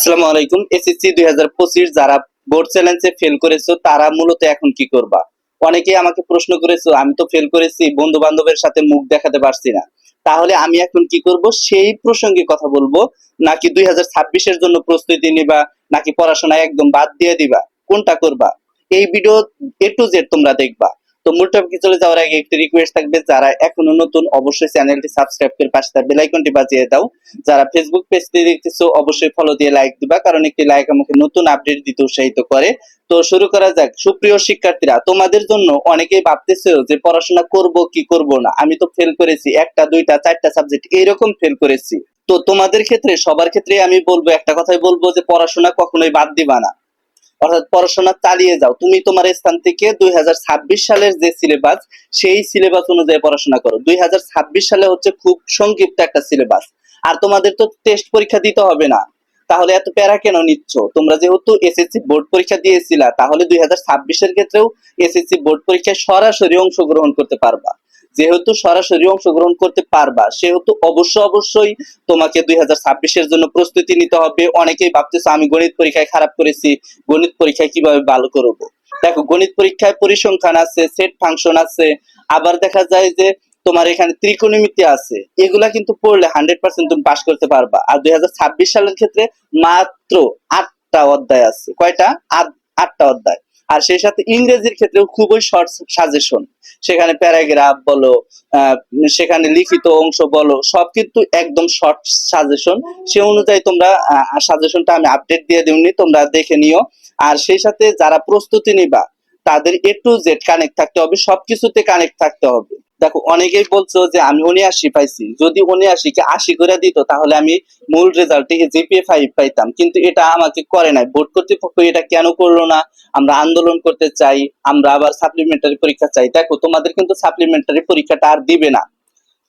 আসসালামু আলাইকুম। এসএসসি দুই হাজার পঁচিশ যারা বোর্ড চ্যালেঞ্জে ফেল করেছ, তারা মূলত এখন কি করবা? অনেকেই আমাকে প্রশ্ন করেছ, আমি তো ফেল করেছি বন্ধু বান্ধবের সাথে মুখ দেখাতে পারছি না। তাহলে আমি এখন কি করব? সেই প্রসঙ্গে কথা বলব। নাকি দুই ছাব্বিশের জন্য প্রস্তুতি নিবা, নাকি পড়াশোনা একদম বাদ দিয়ে দিবা? কোনটা করবা? এই ভিডিও এ টু জেড তোমরা দেখবা। তো মূল টপিকে চলে যাওয়ার আগে একটি রিকোয়েস্ট থাকবে, যারা এখনও নতুন, অবশ্যই চ্যানেলটি সাবস্ক্রাইব করে পাশে বেল আইকনটি বাজিয়ে দাও। যারা ফেসবুক পেজটি দেখতেছো, অবশ্যই ফলো দিয়ে লাইক দিবা, কারণ একটি লাইক আমাকে নতুন আপডেট দিতে উৎসাহিত করে। তো শুরু করা যাক। সুপ্রিয় শিক্ষার্থীরা, তোমাদের জন্য অনেকেই ভাবতেছে যে পড়াশোনা করব কি করব না। আমি তো ফেল করেছি, একটা, দুইটা, চারটা সাবজেক্ট এরকম ফেল করেছি। তো তোমাদের ক্ষেত্রে, সবার ক্ষেত্রে আমি বলব, একটা কথাই বলব যে পড়াশোনা কখনোই বাদ দিবা না। অর্থাৎ পড়াশোনা চালিয়ে যাও। তুমি তোমার স্থান থেকে দুই সালের যে সিলেবাস সেই সিলেবাস অনুযায়ী পড়াশোনা করো। দুই হাজার ছাব্বিশ সালে হচ্ছে খুব সংক্ষিপ্ত একটা সিলেবাস আর তোমাদের তো টেস্ট পরীক্ষা দিতে হবে না। তাহলে এত প্যারা কেন নিচ্ছ? তোমরা যেহেতু এসএসসি বোর্ড পরীক্ষা দিয়েছিলা, তাহলে দুই ছাব্বিশের ক্ষেত্রেও এসএসসি বোর্ড পরীক্ষায় সরাসরি অংশগ্রহণ করতে পারবা। যেহেতু সরাসরি অংশগ্রহণ করতে পারবা, সেহেতু অবশ্য অবশ্যই তোমাকে দুই হাজার ছাব্বিশের জন্য প্রস্তুতি নিতে হবে। অনেকেই ভাবতেছে, আমি গণিত পরীক্ষায় খারাপ করেছি, গণিত পরীক্ষায় কীভাবে ভালো করব? দেখো, গণিত পরীক্ষায় পরিসংখ্যান আছে সেট ফাংশন আছে, আবার দেখা যায় যে তোমার এখানে ত্রিকোণমিতি আছে। এগুলা কিন্তু পড়লে হান্ড্রেড পার্সেন্ট তুমি পাশ করতে পারবা। আর দুই হাজার ছাব্বিশ সালের ক্ষেত্রে মাত্র আটটা অধ্যায় আছে। কয়টা? আট- আটটা অধ্যায়। আর সেই সাথে ইংরেজির ক্ষেত্রেও খুবই শর্ট সাজেশন সেখানে প্যারাগ্রাফ বলো সেখানে লিখিত অংশ বলো, সব কিন্তু একদম শর্ট সাজেশন সে অনুযায়ী তোমরা সাজেশনটা আমি আপডেট দিয়ে দিইনি, তোমরা দেখে নিও। আর সেই সাথে যারা প্রস্তুতি নিবা, তাদের এ টু জেড কানেক্ট থাকতে হবে, সবকিছুতে কানেক্ট থাকতে হবে। দেখো, অনেকেই বলছো যে আমি উনআশি পাইছি। যদি কে আশি করে দিত, তাহলে আমি মূল রেজাল্টে জিপিএ ফাইভ পাইতাম। কিন্তু এটা আমাকে করে নাই। বোর্ড কর্তৃপক্ষ এটা কেন করল না? আমরা আন্দোলন করতে চাই, আমরা আবার সাপ্লিমেন্টারি পরীক্ষা চাই। দেখো, তোমাদের কিন্তু সাপ্লিমেন্টারি পরীক্ষাটা আর দিবে না।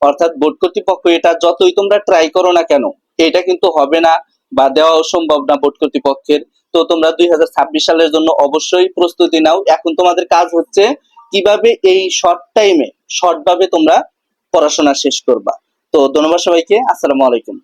অর্থাৎ বোর্ড কর্তৃপক্ষ এটা যতই তোমরা ট্রাই করো না কেন, এটা কিন্তু হবে না বা দেওয়া সম্ভব না বোর্ড কর্তৃপক্ষের। তো তোমরা দুই হাজার ছাব্বিশ সালের জন্য অবশ্যই প্রস্তুতি নাও। এখন তোমাদের কাজ হচ্ছে কীভাবে এই শর্ট টাইমে শর্ট ভাবে তোমরা পড়াশোনা শেষ করবা। তো ধন্যবাদ সবাইকে, আসসালামু আলাইকুম।